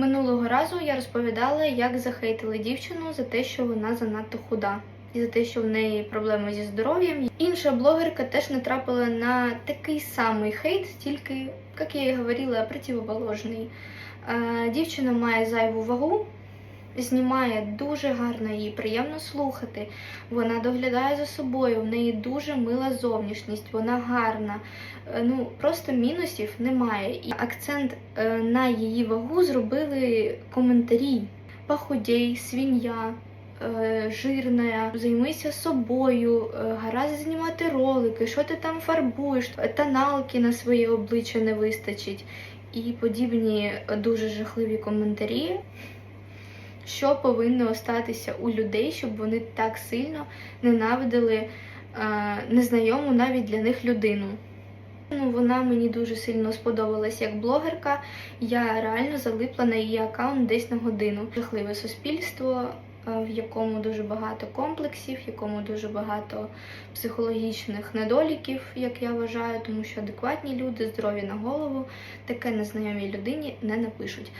Минулого разу я розповідала, як захейтили дівчину за те, що вона занадто худа. І за те, що в неї проблеми зі здоров'ям. Інша блогерка теж натрапила на такий самий хейт, тільки, як я і говорила, противоположний. Е, Дівчина має зайву вагу, знімає дуже гарно, її приємно слухати. Вона доглядає за собою, в неї дуже мила зовнішність, вона гарна. Е, Ну просто мінусів немає. І акцент е, на її вагу зробили коментарі. Похудей, свинья, е, жирна, займися собою, гаразд знімати ролики, що ти там фарбуєш, тоналки на своє обличчя не вистачить. І подібні дуже жахливі коментарі що повинно остатися у людей, щоб вони так сильно ненавидили е, незнайому навіть для них людину. Ну, вона мені дуже сильно сподобалась як блогерка. Я реально залипла на її аккаунт десь на годину. Жахливе суспільство, е, в якому дуже багато комплексів, в якому дуже багато психологічних недоліків, як я вважаю, тому що адекватні люди, здорові на голову, таке незнайомій людині не напишуть.